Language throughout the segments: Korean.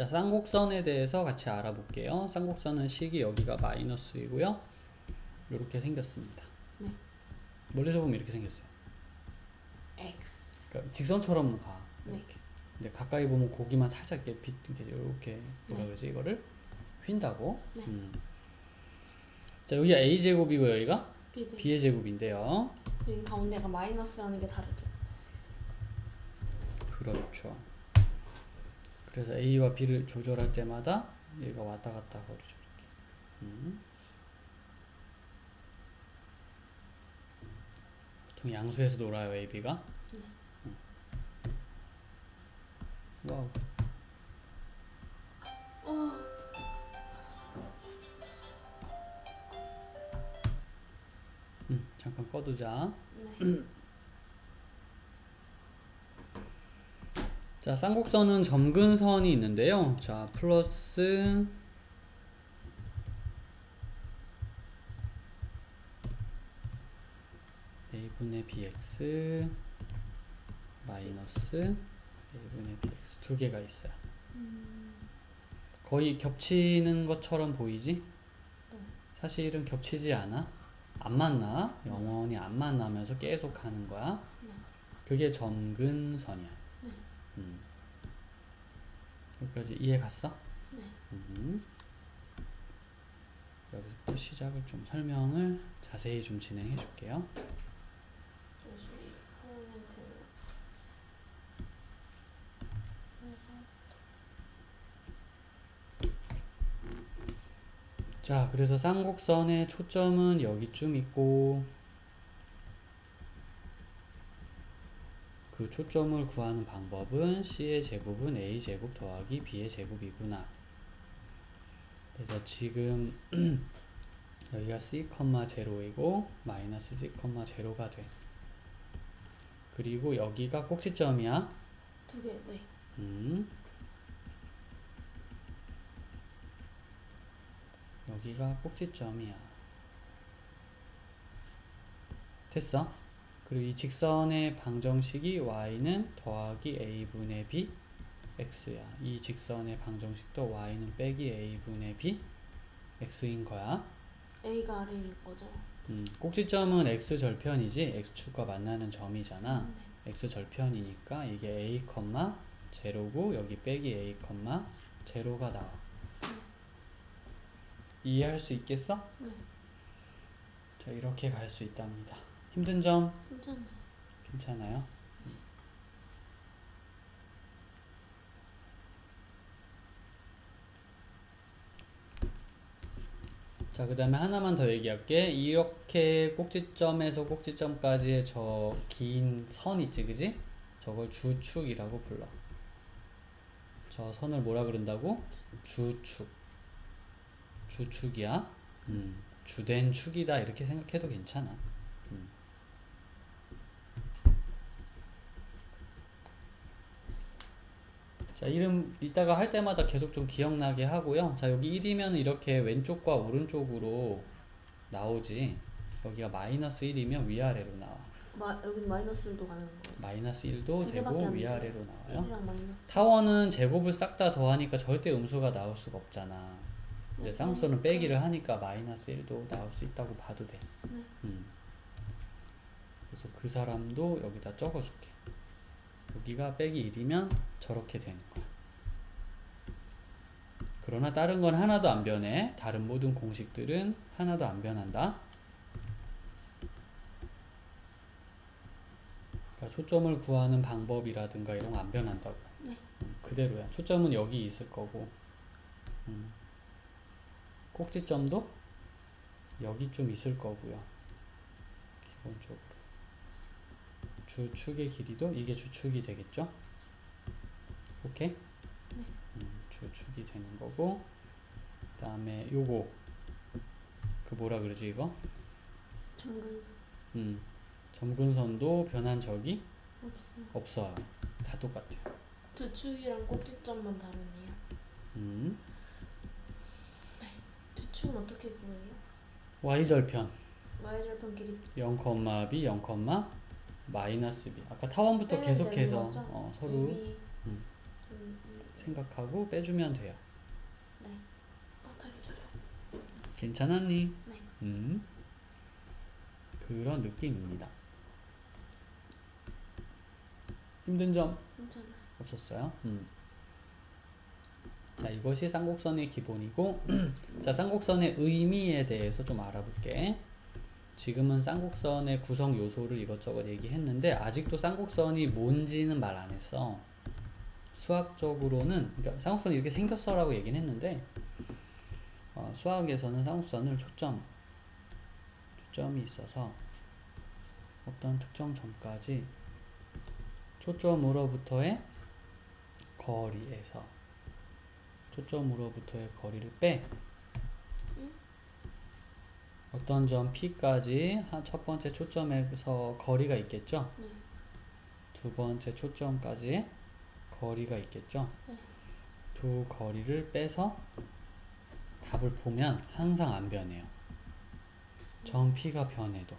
자, 쌍곡선에 대해서 같이 알아볼게요. 쌍곡선은 식이 여기가 마이너스이고요. 이렇게 생겼습니다. 네. 멀리서 보면 이렇게 생겼어요. X. 그러니까 직선처럼 가. 네. 이렇게. 근데 가까이 보면 고기만 살짝 이렇게 빛 이렇게 이렇게 뭐라 네. 그러지 이거를 휜다고. 네. 음. 자, 여기가 a 제곱이고 여기가 B들. b의 제곱인데요. 여기 가운데가 마이너스라는 게 다르죠. 그렇죠. 그래서 A와 B를 조절할 때마다 얘가 왔다 갔다 거리죠. 이렇게. 음. 보통 양수에서 놀아요, A, B가. 네. 음. 와우. 어. 음, 잠깐 꺼두자. 네. 자, 쌍곡선은 점근선이 있는데요. 자, 플러스 a분의 bx 마이너스 a분의 bx 두 개가 있어요. 음. 거의 겹치는 것처럼 보이지? 네. 사실은 겹치지 않아. 안 만나. 영원히 안 만나면서 계속 가는 거야. 네. 그게 점근선이야. 네. 음. 여기까지 이해 갔어? 네. 음. 여기서부터 시작을 좀 설명을 자세히 좀 진행해 줄게요. 자, 그래서 쌍곡선의 초점은 여기쯤 있고 그 초점을 구하는 방법은 c의 제곱은 a 제곱 더하기 b의 제곱이구나. 그래서 지금 여기가 c, 0이고 마이너스 c, 0가 돼. 그리고 여기가 꼭지점이야. 두 개. 네. 음. 여기가 꼭지점이야. 됐어? 그리고 이 직선의 방정식이 y는 더하기 a분의 b x야. 이 직선의 방정식도 y는 빼기 a분의 b x인 거야. A가 아래인 거죠. 음, 꼭지점은 x 절편이지 x축과 만나는 점이잖아. 네. x 절편이니까 이게 a, 제로고 여기 빼기 a, 제로가 나와. 이해할 수 있겠어? 네. 자, 이렇게 갈 수 있답니다. 힘든 점 괜찮아요. 괜찮아요? 자, 그 다음에 하나만 더 얘기할게. 이렇게 꼭지점에서 꼭지점까지의 저 긴 선 있지, 그지? 저걸 주축이라고 불러. 저 선을 뭐라 그런다고? 주축. 주축이야. 음, 주된 축이다. 이렇게 생각해도 괜찮아. 음. 자, 이름 이따가 할 때마다 계속 좀 기억나게 하고요. 자, 여기 1이면 이렇게 왼쪽과 오른쪽으로 나오지. 여기가 마이너스 1이면 위아래로 나와. 마 여기 마이너스도 가는 거예요. 마이너스 1도 두 개밖에 되고 안 위아래로 나와요. 1이랑 마이너스. 타원은 제곱을 싹 다 더하니까 절대 음수가 나올 수가 없잖아. 근데 네. 쌍수는 빼기를 하니까 마이너스 1도 나올 수 있다고 봐도 돼. 네. 음. 그래서 그 사람도 여기다 적어줄게. 여기가 빼기 1이면 저렇게 되는 거야. 그러나 다른 건 하나도 안 변해. 다른 모든 공식들은 하나도 안 변한다. 그러니까 초점을 구하는 방법이라든가 이런 거 안 변한다고. 네. 음, 그대로야. 초점은 여기 있을 거고. 음. 꼭지점도 여기 좀 있을 거고요. 기본적으로. 주축의 길이도 이게 주축이 되겠죠? 오케이? 네. 음, 주축이 되는 거고 그 다음에 요거 그 뭐라 그러지 이거? 정근선 음, 점근선도 변한 적이 없어요. 없어요. 다 똑같아요. 주축이랑 꼭지점만 다르네요. 음, 주축은 어떻게 구해요? y절편 y절편 길이 0,b 0, 마이너스 b 아까 타원부터 되는 계속해서 거죠? 어, 서로 2b 음. 좀 생각하고 빼주면 돼요. 네. 어, 다리 저려. 괜찮았니? 네. 음. 그런 느낌입니다. 힘든 점 괜찮아요. 없었어요. 음. 자, 이것이 쌍곡선의 기본이고, 자, 쌍곡선의 의미에 대해서 좀 알아볼게. 지금은 쌍곡선의 구성 요소를 이것저것 얘기했는데, 아직도 쌍곡선이 뭔지는 말 안 했어. 수학적으로는, 그러니까 쌍곡선이 이렇게 생겼어라고 얘기는 했는데, 어, 수학에서는 쌍곡선을 초점, 초점이 있어서 어떤 특정 점까지 초점으로부터의 거리에서 초점으로부터의 거리를 빼 응? 어떤 점 P까지 한첫 번째 초점에서 거리가 있겠죠? 네. 두 번째 초점까지 거리가 있겠죠? 네. 두 거리를 빼서 답을 보면 항상 안 변해요. 점 P가 변해도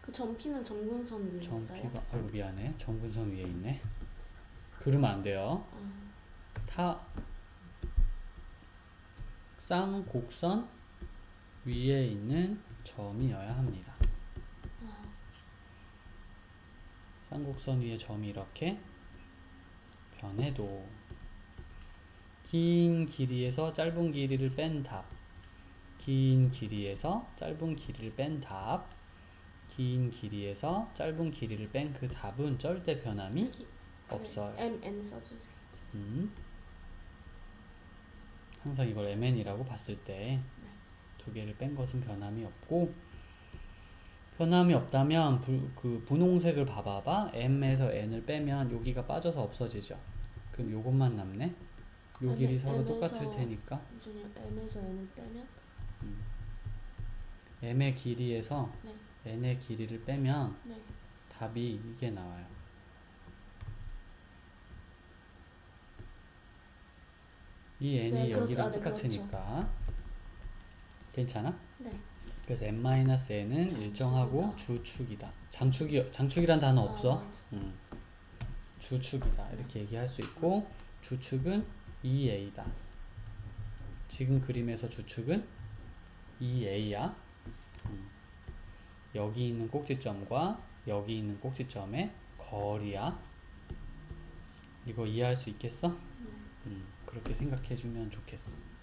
그 점피는 점근선 위에 점 있어요? P가 아이고 미안해 점근선 위에 있네. 그러면 안 돼요. 아, 타 쌍곡선 위에 있는 점이어야 합니다. 아, 쌍곡선 위에 점이 이렇게 변해도 긴 길이에서 짧은 길이를 뺀 답, 긴 길이에서 짧은 길이를 뺀 답, 긴 길이에서 짧은 길이를 뺀 그 답은 절대 변함이 여기 없어요. 네, M N 써주세요. 음. 항상 이걸 MN이라고 봤을 때 두 개를 뺀 것은 변함이 없고 변함이 없다면 부, 그 분홍색을 봐봐봐 M에서 N을 빼면 여기가 빠져서 없어지죠 그럼 요것만 남네 요 길이 서로 M에서 똑같을 테니까 잠시만요. M에서 N을 빼면 M의 길이에서 네. N의 길이를 빼면 네. 답이 이게 나와요 이 N이 네, 그렇죠. 여기랑 아, 네, 똑같으니까 괜찮아? 네. 그래서 n-n은 일정하고 주축이다. 장축이 장축이란 단어 없어. 아, 맞아. 음. 주축이다. 이렇게 얘기할 수 있고 주축은 2a다. 지금 그림에서 주축은 2a야. 음. 여기 있는 꼭지점과 여기 있는 꼭지점의 거리야. 이거 이해할 수 있겠어? 네. 음, 그렇게 생각해 주면 좋겠어.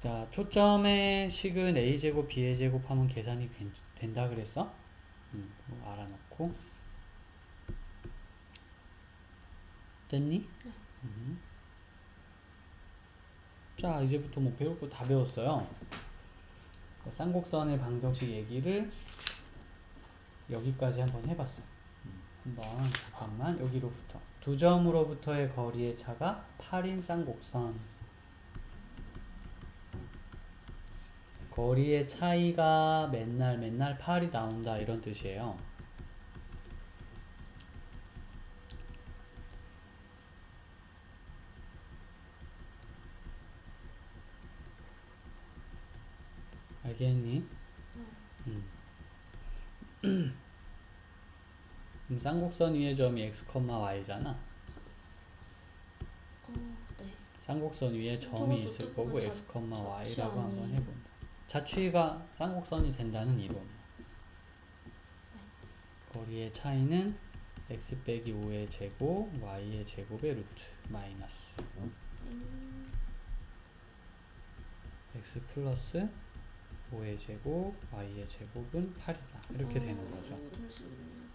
자, 초점의 식은 a제곱, b의 제곱하면 계산이 괜- 된다 그랬어? 음, 알아놓고. 됐니? 네. 음. 자, 이제부터 뭐 배울 거 다 배웠어요. 그 쌍곡선의 방정식 얘기를 여기까지 한번 해봤어요. 음, 한번 잠깐만 여기로부터 두 점으로부터의 거리의 차가 8인 쌍곡선 거리의 차이가 맨날 맨날 8이 나온다 이런 뜻이에요. 알겠니? 음. 그럼 쌍곡선 위의 점이 x, y잖아. 어, 네. 쌍곡선 위에 점이 있을 거고 자- x, y라고 한번? 해본다. 자취가 쌍곡선이 된다는 이론. 거리의 차이는 x 빼기 5의 제곱, y의 제곱의 루트 마이너스 음, x 플러스 5의 제곱, y의 제곱은 8이다. 이렇게 어, 되는 거죠. 잠시만요.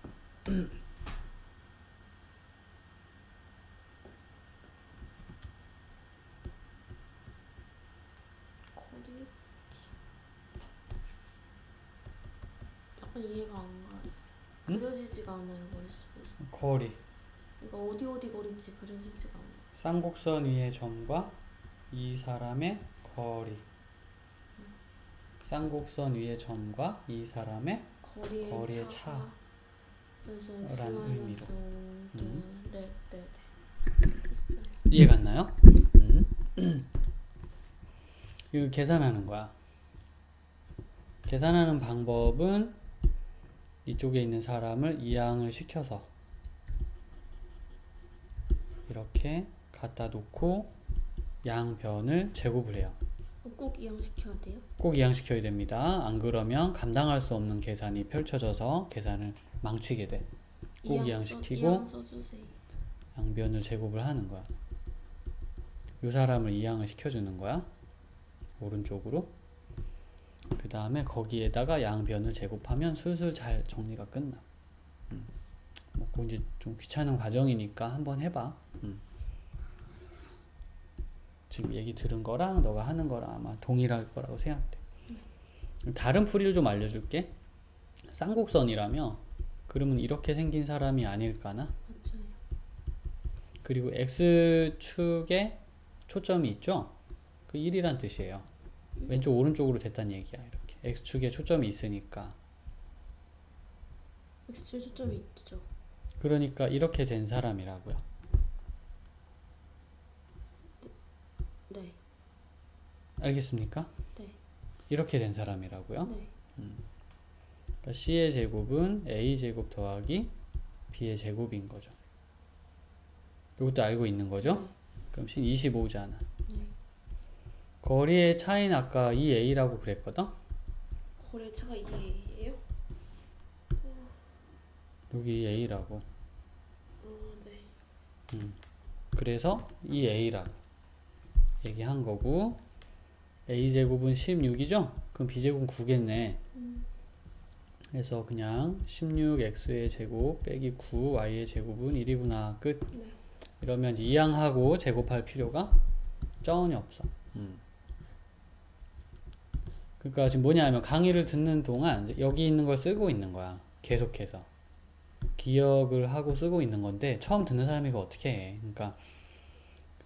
거리 약간 이해가 안 가요. 응? 그려지지가 않아요 머릿속에서. 거리 이거 어디 어디 거리지 그려지지가 않아요. 쌍곡선 위의 점과 이 사람의 거리. 쌍곡선 위의 점과 이 사람의 거리의, 거리의 차. 그래서 x 라는 마이너스 의미로. 5도 음. 네, 네, 네. 됐어요. 이해 갔나요? 음. 이거 계산하는 거야. 계산하는 방법은 이쪽에 있는 사람을 이항을 시켜서 이렇게 갖다 놓고 양변을 제곱을 해요. 어, 꼭 이양시켜야 돼요? 꼭 이항시켜야 됩니다. 안 그러면 감당할 수 없는 계산이 펼쳐져서 계산을 망치게 돼. 꼭 써, 이양 써주세요. 양변을 제곱을 하는 거야. 이 사람을 이항을 시켜주는 거야. 오른쪽으로. 그 다음에 거기에다가 양변을 제곱하면 술술 잘 정리가 끝나. 음. 뭐 이제 좀 귀찮은 과정이니까 한번 해봐. 음. 지금 얘기 들은 거랑 너가 하는 거랑 아마 동일할 거라고 생각돼. 다른 풀이를 좀 알려줄게. 쌍곡선이라며 그러면 이렇게 생긴 사람이 아닐까나? 맞아요. 그리고 x축에 초점이 있죠? 그 1이란 뜻이에요. 왼쪽 오른쪽으로 됐다는 얘기야. 이렇게 x축에 초점이 있으니까. X 초점이 있죠. 그러니까 이렇게 된 사람이라고요. 네. 알겠습니까? 네. 이렇게 된 사람이라고요. 네. 그러니까 c의 제곱은 a 제곱 더하기 b의 제곱인 거죠. 이것도 알고 있는 거죠? 그럼 신 25잖아. 네. 거리의 차이는 아까 2a라고 그랬거든? 거래차가 이게예요? 여기 a라고. 어, 네. 그래서 이 a라고 얘기한 거고 a 제곱은 16이죠? 그럼 b 제곱은 9겠네. 음. 그래서 그냥 16x의 제곱 빼기 9 y의 제곱은 1이구나 끝. 네. 이러면 이제 이항하고 제곱할 필요가 전혀 없어. 음. 그러니까 지금 뭐냐면 강의를 듣는 동안 여기 있는 걸 쓰고 있는 거야. 계속해서 기억을 하고 쓰고 있는 건데 처음 듣는 사람이 이거 어떻게 해? 그러니까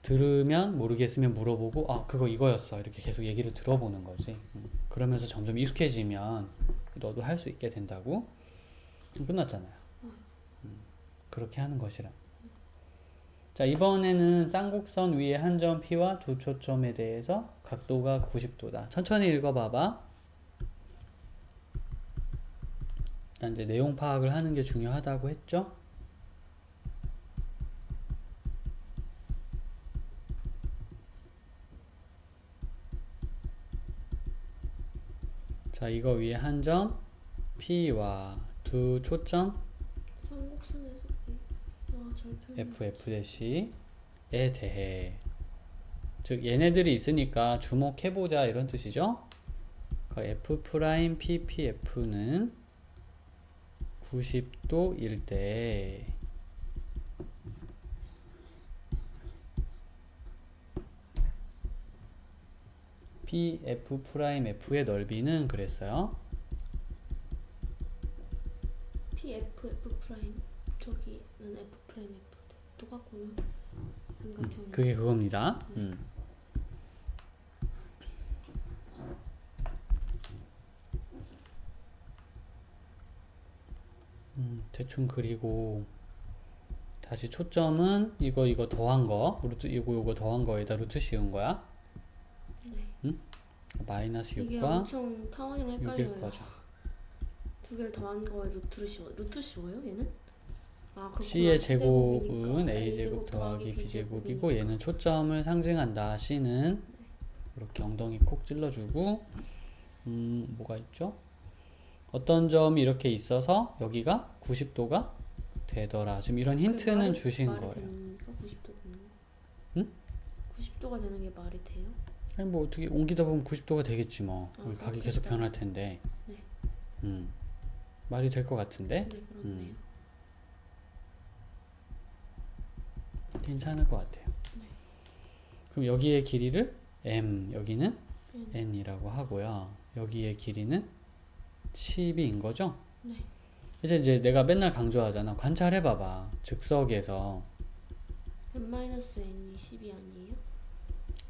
들으면 모르겠으면 물어보고 아 그거 이거였어 이렇게 계속 얘기를 들어보는 거지. 음. 그러면서 점점 익숙해지면 너도 할 수 있게 된다고 끝났잖아요. 음. 그렇게 하는 것이라. 자 이번에는 쌍곡선 위에 한 점 P와 두 초점에 대해서 각도가 90도다. 천천히 읽어봐봐. 일단 이제 내용 파악을 하는 게 중요하다고 했죠. 자 이거 위에 한 점 P와 두 초점. 삼국선에서 아, f f 에 대해. 즉 얘네들이 있으니까 주목해보자 이런 뜻이죠. 그 f 프라임 ppf는 90도일 때 pf 프라임 f의 넓이는 그랬어요. PF F 프라임 저기는 F 프라임 F 똑같구나. 그게 그겁니다. 음. 음, 대충 그리고 다시 초점은 이거 이거 더한 거 루트 이거 이거 더한 거에다 루트 씌운 거야. 네. 마이너스 이게 6과 엄청 타원이랑 6일 헷갈려요. 거죠. 두 개를 더한 거에 루트를 씌워. 루트 씌워요 얘는? 아 그렇구나. C의 제곱은 A 제곱 더하기 B 제곱이고 얘는 초점을 상징한다. C는 이렇게 엉덩이 콕 찔러주고 음 뭐가 있죠? 어떤 점이 이렇게 있어서 여기가 90도가 되더라. 지금 이런 힌트는 주신 거예요. 90도가 응? 90도가 되는 게 말이 돼요? 아니 뭐 어떻게 옮기다 보면 90도가 되겠지 뭐. 아, 여기 각이 계속 그렇겠다. 변할 텐데. 네. 음 말이 될 것 같은데 네 그렇네요. 괜찮을 것 같아요. 네. 그럼 여기의 길이를 m 여기는 음. n이라고 하고요. 여기의 길이는 10인 거죠? 네. 이제 이제 내가 맨날 강조하잖아. 관찰해 봐봐. 즉석에서 n-n이 10이 아니에요?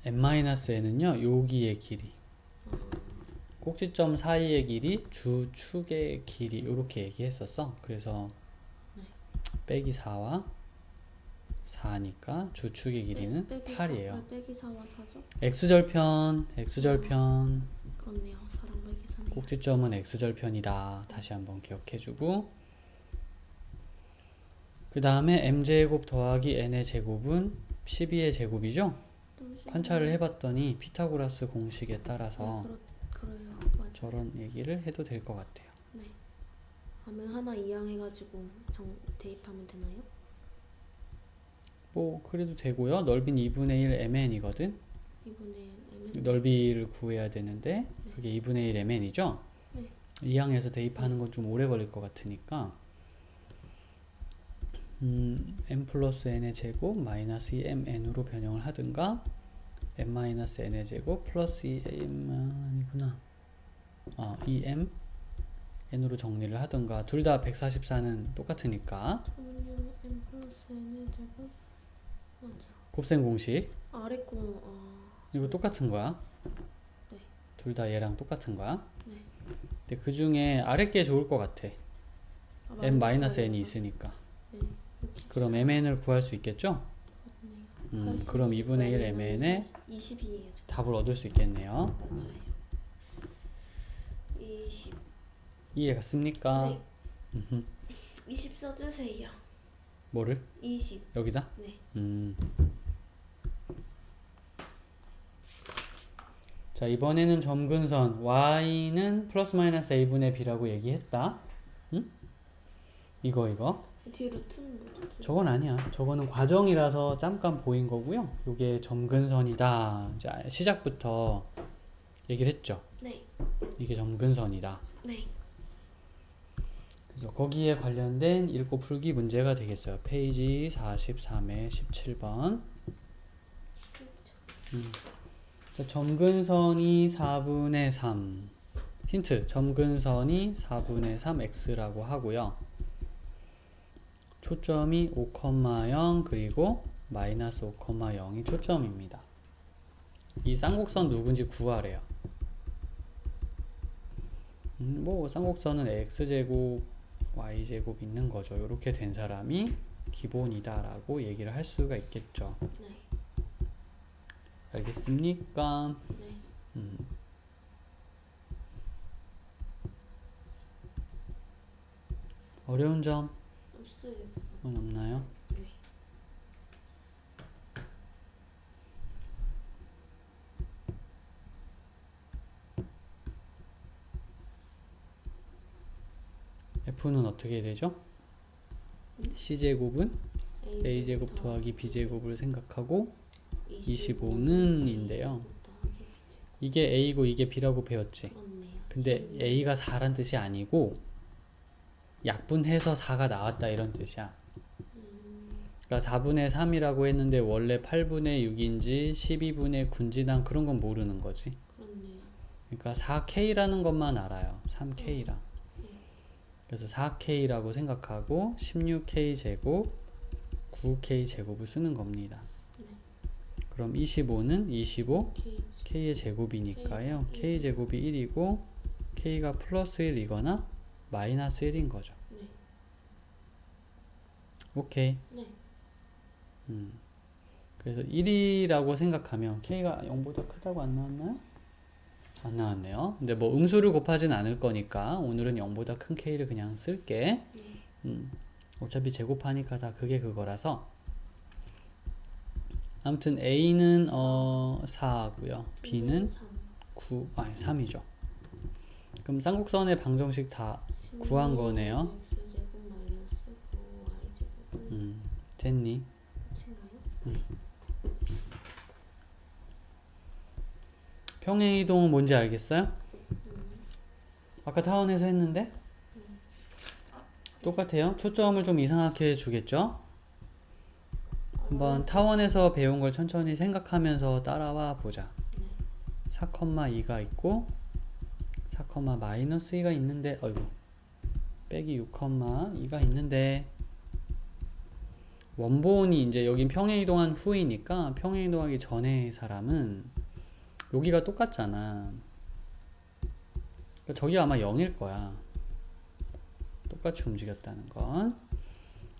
N-n은요. 여기의 길이. 아, 꼭지점 사이의 길이 주축의 길이 이렇게 얘기했었어. 그래서 네. 빼기 4와 4니까 주축의 길이는 빼- 빼기 사- 8이에요. 아, 빼기 4와 4죠? x절편, x절편. 그렇네요. 4랑 빼기 4네요. 꼭지점은 x절편이다. 다시 한번 기억해주고 그 다음에 m제곱 더하기 n의 제곱은 12의 제곱이죠? 관찰을 해봤더니 피타고라스 공식에 따라서 네, 그렇, 그래요. 맞아. 저런 얘기를 해도 될 것 같아요. 네. 하면 하나 이항 해가지고 정 대입하면 되나요? 뭐 그래도 되고요. 넓이는 2분의 1 mn이거든. 이번에 M은 넓이를 구해야 되는데 그게 2분의 1 mn이죠? 네. 이항에서 대입하는 건 좀 오래 걸릴 것 같으니까 음, m 플러스 n의 제곱 마이너스 2mn으로 변형을 하든가 m 마이너스 n의 제곱 플러스 2m 아니구나 어, 2m n으로 정리를 하든가 둘 다 144는 똑같으니까 저는요 M 플러스 N의 제곱 맞아. 곱셈 공식 아래 거 아, 이거 똑같은 거야 네. 둘 다 얘랑 똑같은 거야 네. 근데 그 중에 아래 게 좋을 것 같아 아, m 마이너스 n이? 있으니까 네. 그럼 mn을 구할 수 있겠죠? 그렇네요. 음, 그럼 2분의 1 M은 mn의 40 20이에요. 답을 얻을 수 있겠네요. 맞아요. 20. 이해 갔습니까? 네. 음흠. 20 써주세요. 뭐를? 20. 여기다? 네. 음. 자 이번에는 점근선 y는 플러스 마이너스 a분의 b라고 얘기했다. 응? 이거 이거. 뒤에 루트는 뭐죠? 저건 아니야. 저거는 과정이라서 잠깐 보인 거고요. 요게 점근선이다. 자 시작부터 얘기를 했죠. 네. 이게 점근선이다. 네. 그래서 거기에 관련된 읽고 풀기 문제가 되겠어요. 페이지 43에 17번. 음. 자, 점근선이 4분의 3. 힌트. 점근선이 4분의 3x라고 하고요. 초점이 5,0 그리고 마이너스 5,0이 초점입니다. 이 쌍곡선 누군지 구하래요. 음, 뭐 쌍곡선은 x제곱 y제곱 있는 거죠. 이렇게 된 사람이 기본이다라고 얘기를 할 수가 있겠죠. 네. 알겠습니까? 네. 음. 어려운 없어요. 없나요? 네. f는 어떻게 되죠? c제곱은 a제곱 더하기 b제곱을 생각하고 25는 인데요. 이게 a고 이게 b라고 배웠지. 근데 a가 4란 뜻이 아니고 약분해서 4가 나왔다 이런 뜻이야. 그러니까 4분의 3이라고 했는데 원래 8분의 6인지 12분의 9인지 난 그런 건 모르는 거지. 그렇네요. 그러니까 4K라는 것만 알아요. 3K랑. 그래서 4K라고 생각하고 16K 제곱, 9K 제곱을 쓰는 겁니다. 그럼 25는 25 K K의 제곱이니까요. K. K 제곱이 1이고 K가 플러스 1이거나 마이너스 1인 거죠. 네. 오케이. 네. 음. 그래서 1이라고 생각하면 K가 0보다 크다고 안 나왔나요? 안 나왔네요. 근데 뭐 음수를 곱하진 않을 거니까 오늘은 0보다 큰 K를 그냥 쓸게. 네. 음. 어차피 제곱하니까 다 그게 그거라서. 아무튼 A는 어 4고요. B는 3. 9 아니 3이죠. 그럼 쌍곡선의 방정식 다 구한 거네요. X 제곱 마이너스 9 Y 제곱은 음, 됐니? 평행이동은 뭔지 알겠어요? 아까 타원에서 했는데 똑같아요. 초점을 좀 이상하게 주겠죠? 한번 타원에서 배운 걸 천천히 생각하면서 따라와 보자. 4,2가 있고 4, 마이너스 2가 있는데 어이구 빼기 6, 2가 있는데 원본이 이제 여긴 평행 이동한 후이니까 평행 이동하기 전에 사람은 여기가 똑같잖아. 그러니까 저기 아마 0일 거야. 똑같이 움직였다는 건.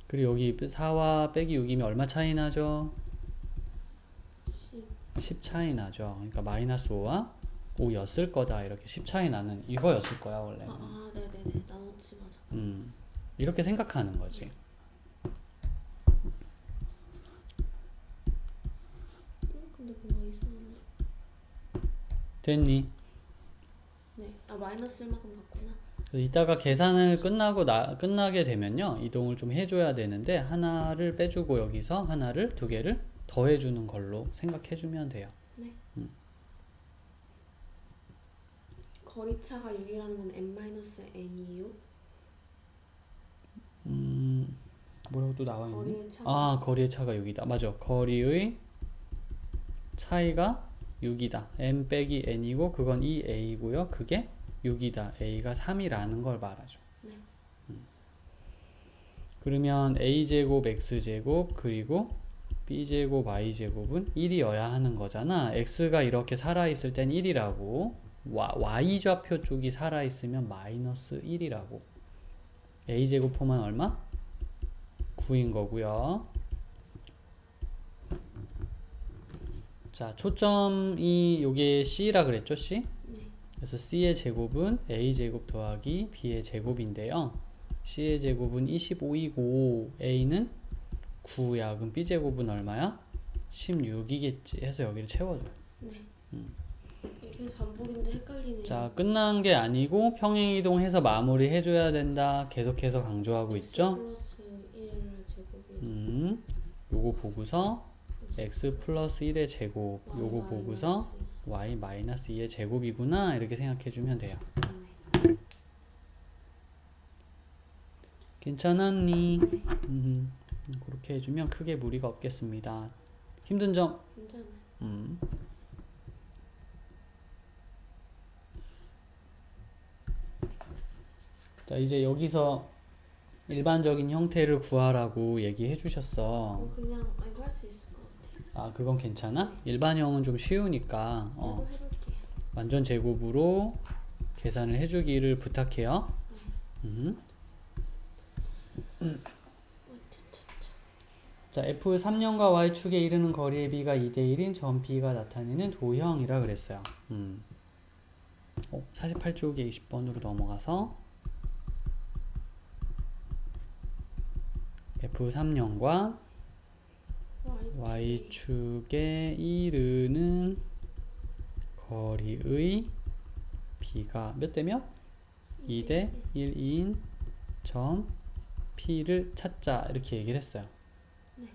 그리고 여기 4와 빼기 6이면 얼마 차이 나죠? 10. 10 차이 나죠. 그러니까 마이너스 5와 5였을 거다. 이렇게 10 차이 나는 이거였을 거야, 원래. 아, 아, 네네네. 나머지 맞아. 음. 이렇게 생각하는 거지. 근데 뭔가 이상한데. 됐니? 네. 아 마이너스 1만큼 갔구나. 이따가 계산을 끝나고 나, 끝나게 되면요 이동을 좀 해줘야 되는데 하나를 빼주고 여기서 하나를 두 개를 더해주는 걸로 생각해주면 돼요. 거리차가 6이라는 건 n-n이에요? 음 뭐라고 또 나와 있니? 거리의 차가 아 거리의 차가 6이다. 맞아. 거리의 차이가 6이다. m 빼기 n이고 그건 2a고요. 그게 6이다. a가 3이라는 걸 말하죠. 네. 음. 그러면 a제곱 x제곱 그리고 b제곱 y제곱은 1이어야 하는 거잖아. x가 이렇게 살아있을 땐 1이라고 y 좌표 쪽이 살아있으면 마이너스 1이라고 a제곱 포만 얼마? 9인 거고요. 자, 초점이 요게 C라 그랬죠, C? 네. 그래서 C의 제곱은 A 제곱 더하기 B의 제곱인데요. C의 제곱은 25이고 A는 9야. 그럼 B 제곱은 얼마야? 16이겠지. 해서 여기를 채워줘요. 네. 이게 반복인데 헷갈리네요. 자, 끝난 게 아니고 평행 이동해서 마무리 해줘야 된다. 계속해서 강조하고 있죠. 플러스 1 제곱이 음, 요거 보고서 x 플러스 1의 제곱 요거 보고서 y 마이너스 2의 제곱이구나 이렇게 생각해 주면 돼요 네. 괜찮았니? 음, 그렇게 해주면 크게 무리가 없겠습니다 힘든 점. 음. 자 이제 여기서 일반적인 형태를 구하라고 얘기해 주셨어 어, 그냥 아, 이거 할 수 있을 아 그건 괜찮아? 일반형은 좀 쉬우니까 어. 완전 제곱으로 계산을 해주기를 부탁해요. 음. 어쩌쩌쩌. 자, F 3년과 Y축에 이르는 거리의 B가 2대1인 점 B가 나타내는 도형이라 그랬어요. 음. 어, 48쪽에 20번으로 넘어가서 F 3년과 Y Y축에 이르는 거리의 B가 몇 대 몇? 2 대 1인 점 P를 찾자 이렇게 얘기를 했어요. 네.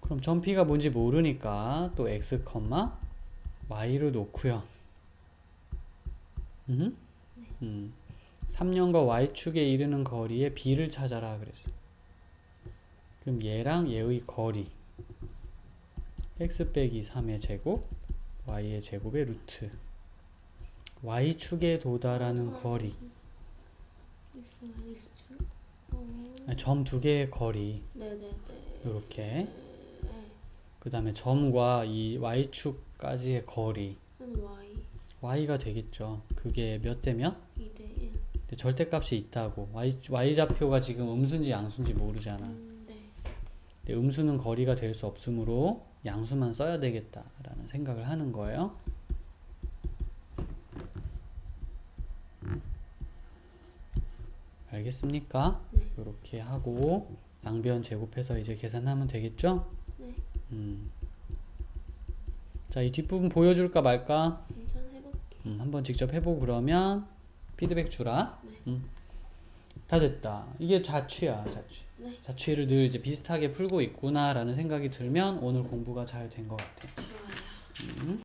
그럼 점 P가 뭔지 모르니까 또 X, Y로 놓고요. 음. 음. 3년과 Y축에 이르는 거리에 B를 찾아라 그랬어. 그럼 얘랑 얘의 거리 x 빼기 3의 제곱 y의 제곱의 루트 y축에 도달하는 거리 X 마이너스 2. 어. 점두 개의 거리. 이렇게 네. 그 다음에 점과 이 y축까지의 거리 는 Y y가 되겠죠 그게 몇 대면 2대 1. 절대값이 있다고 y, y 좌표가 지금 음수인지 양수인지 모르잖아 음, 음수는 거리가 될 수 없으므로 양수만 써야 되겠다라는 생각을 하는 거예요 알겠습니까? 네. 이렇게 하고 양변 제곱해서 이제 계산하면 되겠죠? 네. 음. 자, 이 뒷부분 보여줄까 말까? 음, 한번 직접 해보고 그러면 피드백 주라. 네. 음. 다 됐다. 이게 자취야, 자취. 네. 자취를 늘 이제 비슷하게 풀고 있구나라는 생각이 들면 오늘 공부가 잘 된 것 같아. 좋아요. 음.